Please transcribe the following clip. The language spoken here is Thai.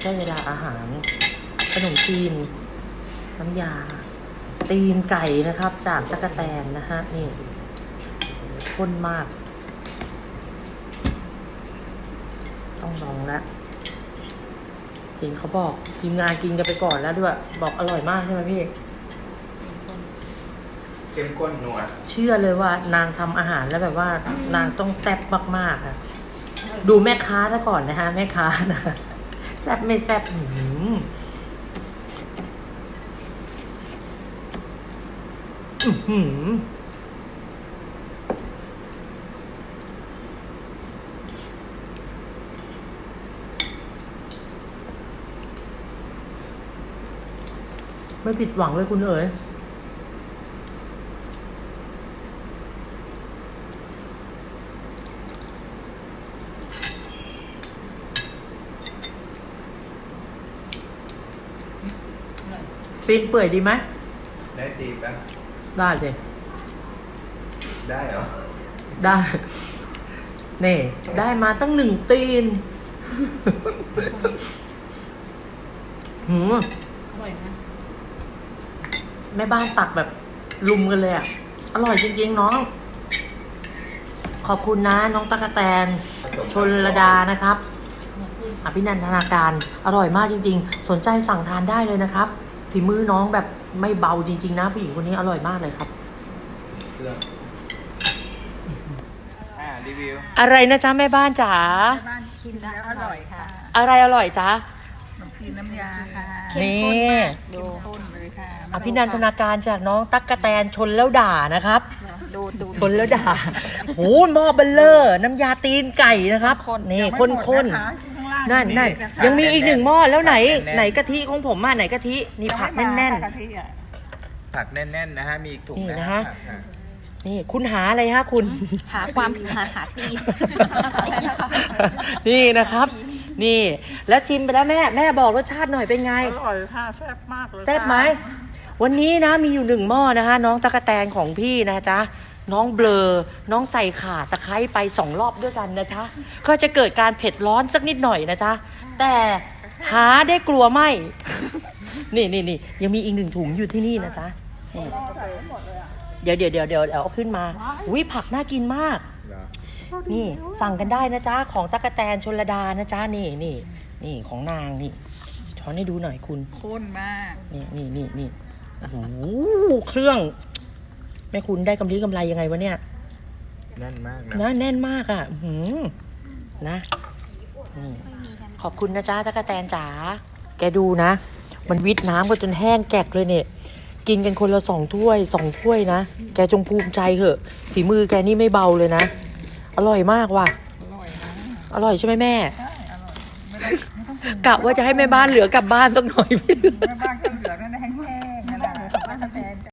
ได้เวลาอาหาร ขนมจีน น้ำยา ตีนไก่นะครับ จากตะกะแตนนะฮะ นี่ข้นมาก ต้องลองแล้วเห็นเขาบอกทีมงานกินกันไปก่อนแล้วด้วย บอกอร่อยมากใช่ไหมพี่ เข้มข้นนัวเชื่อเลยว่านางทำอาหารแล้วแบบว่า นางต้องแซ่บมากๆค่ะ ดูแม่ค้าซะก่อนนะฮะ แม่ค้านะแซ่บไม่แซ่บอื้อหืออื้อหือไม่ผิดหวังเลยคุณเอ๋ย ปีนเปื่อยดีไหมได้ตีปะได้สิได้เหรอ ได้นี่ได้มาตั้งหนึ่งตีนหืมอร่อยนะแม่บ้านตักแบบลุมกันเลยอะ อร่อยจริงๆน้อง ขอบคุณนะน้องตะกะแตน ชนระดานะครับเนื้อขึ้นอภินันทนาการ อร่อยมากจริง ๆ สนใจสั่งทานได้เลยนะครับ ฝีมือน้องแบบไม่เบาจริง ๆ นะผู้หญิงคนนี้อร่อยมากเลยครับ เครื่องอ่ารีวิว อะไรนะจ๊ะแม่บ้านจ๋าบ้านชิมแล้วอร่อยค่ะอะไรอร่อยจ๊ะขนมจีนน้ำยาค่ะนี่ดูข้นเลยค่ะอภินันทนาการจากน้องตั๊กกะแตนชนแล้วด่านะครับ ดูดูชนแล้วด่าโหหม้อเบลเลอร์ น้ำยาตีนไก่นะครับนี่ยังไม่ข้นหมดข้ นะคะข้างล่างนั่นนั่นมีอีกะคะยังมีอีกหนึ่งหม้อแล้วไหนแน่นๆไหนกะทิของผมอะไหนกะทินี่ยังผักไม่มาแน่นค่ะกะทิอะผักแน่นๆนะฮะมีอีกถุงนี่นะนะฮะ ฮะผักฮะๆนี่คุณหาอะไรฮะคุณ หาความหาหาตี นี่นะครับ นี่ แล้วชิมไปแล้วแม่แม่บอกรสชาติหน่อยเป็นไง อร่อยค่ะแซ่บมากเลยแซ่บไหม วันนี้นะมีอยู่หนึ่งหม้อนะคะ น้องตะกะแตนของพี่นะจ๊ะ น้องเบลอ น้องใส่ข่าตะไคร้ไปสองรอบด้วยกันนะจ๊ะ ก็จะเกิดการเผ็ดร้อนสักนิดหน่อยนะจ๊ะ แต่หาได้กลัวไหมนี่นี่นี่ยังมีอีกหนึ่งถุงอยู่ที่นี่นะจ๊ะนี่เดี๋ยวเดี๋ยวเดี๋ยวเดี๋ยวเอาขึ้นมาวิผักน่ากินมากเหรอ นี่สั่งกันได้นะจ๊ะของตะกะแตนชนระดานะจ๊ะนี่นี่นี่ของนางนี่ช้อนให้ดูหน่อยคุณข้นมากนี่นี่นี่นี่โอ้โหเครื่องแม่คุณได้กำไรกำไรยังไงวะเนี่ยแน่นมากนะนะแน่นมากอะอื้อหือนะนี่ขอบคุณนะจ๊ะตะกะแตนจ๋าแกดูนะ มันวิดน้ำกันจนแห้งแกกเลยเนี่ยกินกันคนละสองถ้วยสองถ้วยนะ แกจงภูมิใจเหอะ ฝีมือแกนี่ไม่เบาเลยนะ อร่อยมากว่ะ อร่อยนะอร่อยใช่ไหมแม่ ใช่อร่อยไม่ได้ไม่ต้องปรุงกะว่าจะให้แม่บ้านเหลือกลับบ้านสักหน่อย ไม่เหลือแม่บ้านก็เหลือนั่นแห้ง